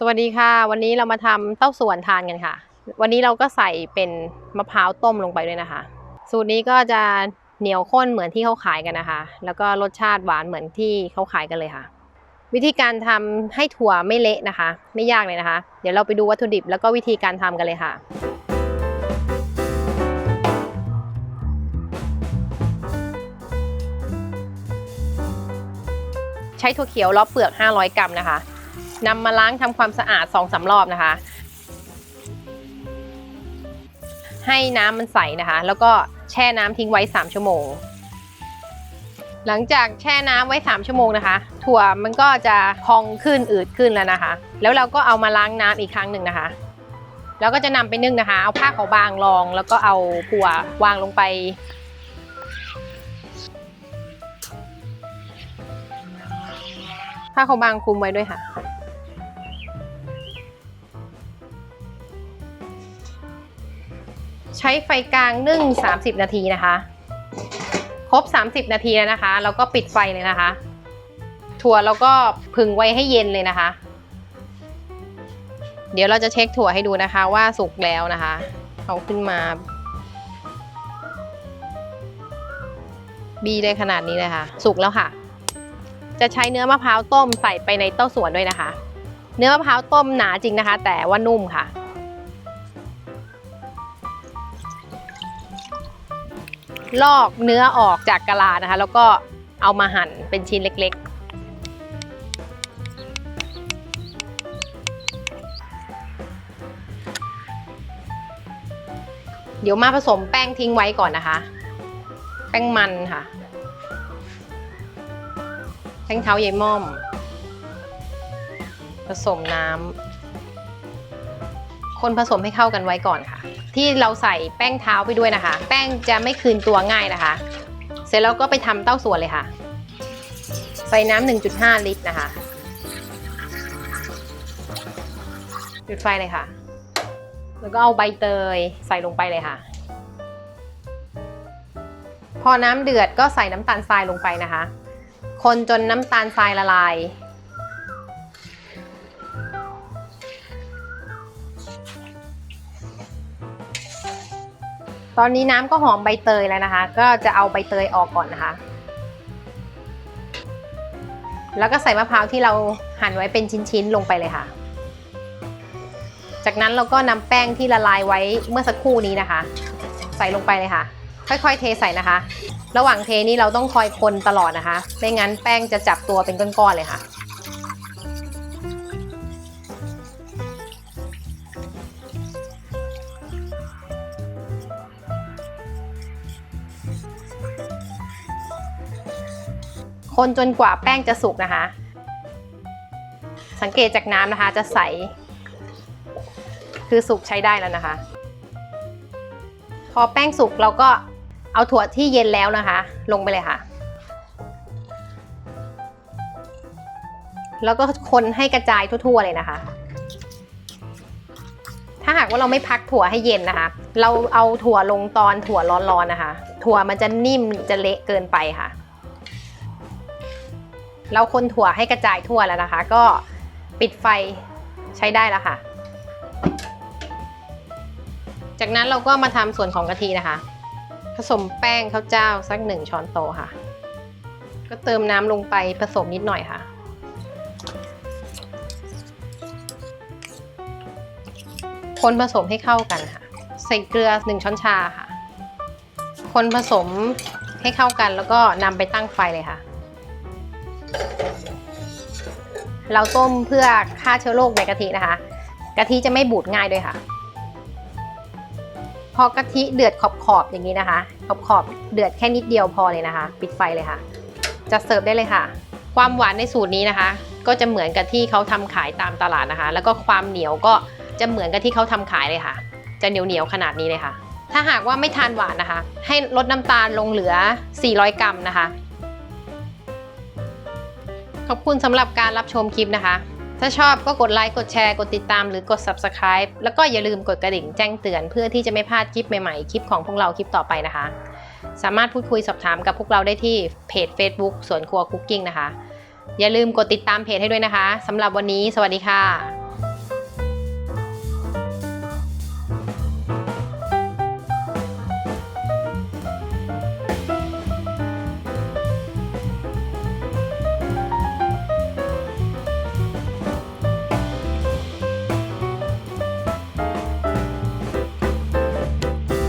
สวัสดีค่ะ วันนี้เรามาทำเต้าส่วนทานกันค่ะ วันนี้เราก็ใส่เป็นมะพร้าวต้มลงไปด้วยนะคะ สูตรนี้ก็จะเหนียวข้นเหมือนที่เขาขายกันนะคะ แล้วก็รสชาติหวานเหมือนที่เขาขายกันเลยค่ะ วิธีการทำให้ถั่วไม่เละนะคะ ไม่ยากเลยนะคะ เดี๋ยวเราไปดูวัตถุดิบแล้วก็วิธีการทำกันเลยค่ะใช้ถั่วเขียวรอบเปลือก 500 กรัมนะคะ นำมาล้างทำความสะอาด2องสารอบนะคะ ให้น้ำมันใสนะคะ แล้วก็แช่น้ำทิ้งไว้ 3 ชั่วโมง หลังจากแช่น้ำไว้ 3 ชั่วโมงนะคะ ถั่วมันก็จะพองขึ้นอืดขึ้นแล้วนะคะ แล้วเราก็เอามาล้างน้ำอีกครั้งหนึ่งนะคะแล้วก็จะนำไปนึ่งนะคะ เอาผ้าขาวบางรอง แล้วก็เอาถั่ววางลงไป ผ้าขาวบางคลุมไว้ด้วยค่ะ ใช้ไฟกลางนึ่ง 30 นาทีนะคะ ครบ 30 นาทีแล้วนะคะ เราก็ปิดไฟเลยนะคะ ถั่วเราก็พึงไว้ให้เย็นเลยนะคะ เดี๋ยวเราจะเช็คถั่วให้ดูนะคะว่าสุกแล้วนะคะเอาขึ้นมาบีได้ขนาดนี้เลยค่ะ สุกแล้วค่ะ จะใช้เนื้อมะพร้าวต้มใส่ไปในเต้าส่วนด้วยนะคะ เนื้อมะพร้าวต้มหนาจริงนะคะ แต่ว่านุ่มค่ะ ลอกเนื้อออกจากกะลานะคะ แล้วก็เอามาหั่นเป็นชิ้นเล็กๆ เดี๋ยวมาผสมแป้งทิ้งไว้ก่อนนะคะ แป้งมันค่ะ แป้งเท้าใยม่อม ผสมน้ำคนผสมให้เข้ากันไว้ก่อนค่ะ ที่เราใส่แป้งเท้าไปด้วยนะคะ แป้งจะไม่คืนตัวง่ายนะคะ เสร็จแล้วก็ไปทำเต้าส่วนเลยค่ะ ใส่น้ำ1.5 ลิตรนะคะ จุดไฟเลยค่ะ แล้วก็เอาใบเตยใส่ลงไปเลยค่ะ พอน้ำเดือดก็ใส่น้ำตาลทรายลงไปนะคะ คนจนน้ำตาลทรายละลาย ตอนนี้น้ำก็หอมใบเตยแล้วนะคะ ก็จะเอาใบเตยออกก่อนนะคะ แล้วก็ใส่มะพร้าวที่เราหั่นไว้เป็นชิ้นๆลงไปเลยค่ะ จากนั้นเราก็นำแป้งที่ละลายไว้เมื่อสักครู่นี้นะคะ ใส่ลงไปเลยค่ะ ค่อยๆเทใส่นะคะ ระหว่างเทนี่เราต้องคอยคนตลอดนะคะ ไม่งั้นแป้งจะจับตัวเป็นก้อนๆเลยค่ะ คนจนกว่าแป้งจะสุกนะคะ สังเกตจากน้ำนะคะจะใส คือสุกใช้ได้แล้วนะคะ พอแป้งสุกเราก็เอาถั่วที่เย็นแล้วนะคะ ลงไปเลยค่ะ แล้วก็คนให้กระจายทั่วๆเลยนะคะ ถ้าหากว่าเราไม่พักถั่วให้เย็นนะคะ เราเอาถั่วลงตอนถั่วร้อนๆนะคะ ถั่วมันจะนิ่มจะเละเกินไปค่ะ เราคนถั่วให้กระจายทั่วแล้วนะคะ ก็ปิดไฟใช้ได้แล้วค่ะ จากนั้นเราก็มาทำส่วนของกะทินะคะ ผสมแป้งข้าวเจ้าสักหนึ่งช้อนโต๊ะค่ะ ก็เติมน้ำลงไปผสมนิดหน่อยค่ะคนผสมให้เข้ากันค่ะ ใส่เกลือหนึ่งช้อนชาค่ะ คนผสมให้เข้ากันแล้วก็นำไปตั้งไฟเลยค่ะ เราต้มเพื่อฆ่าเชื้อโรคในกะทินะคะ กะทิจะไม่บูดง่ายด้วยค่ะ พอกะทิเดือดขอบๆอย่างนี้นะคะ ขอบๆเดือดแค่นิดเดียวพอเลยนะคะ ปิดไฟเลยค่ะ จะเสิร์ฟได้เลยค่ะ ความหวานในสูตรนี้นะคะ ก็จะเหมือนกับที่เขาทำขายตามตลาดนะคะ แล้วก็ความเหนียวก็จะเหมือนกับที่เขาทำขายเลยค่ะ จะเหนียวเหนียวขนาดนี้เลยค่ะ ถ้าหากว่าไม่ทานหวานนะคะ ให้ลดน้ำตาลลงเหลือ 400 กรัมนะคะ ขอบคุณสำหรับการรับชมคลิปนะคะ ถ้าชอบก็กดไลค์ กดแชร์ กดติดตามหรือกด Subscribe แล้วก็อย่าลืมกดกระดิ่งแจ้งเตือนเพื่อที่จะไม่พลาดคลิปใหม่ๆ คลิปของพวกเราคลิปต่อไปนะคะ สามารถพูดคุยสอบถามกับพวกเราได้ที่เพจ Facebook สวนครัวคุกกิ้งนะคะ อย่าลืมกดติดตามเพจให้ด้วยนะคะสำหรับวันนี้ สวัสดีค่ะ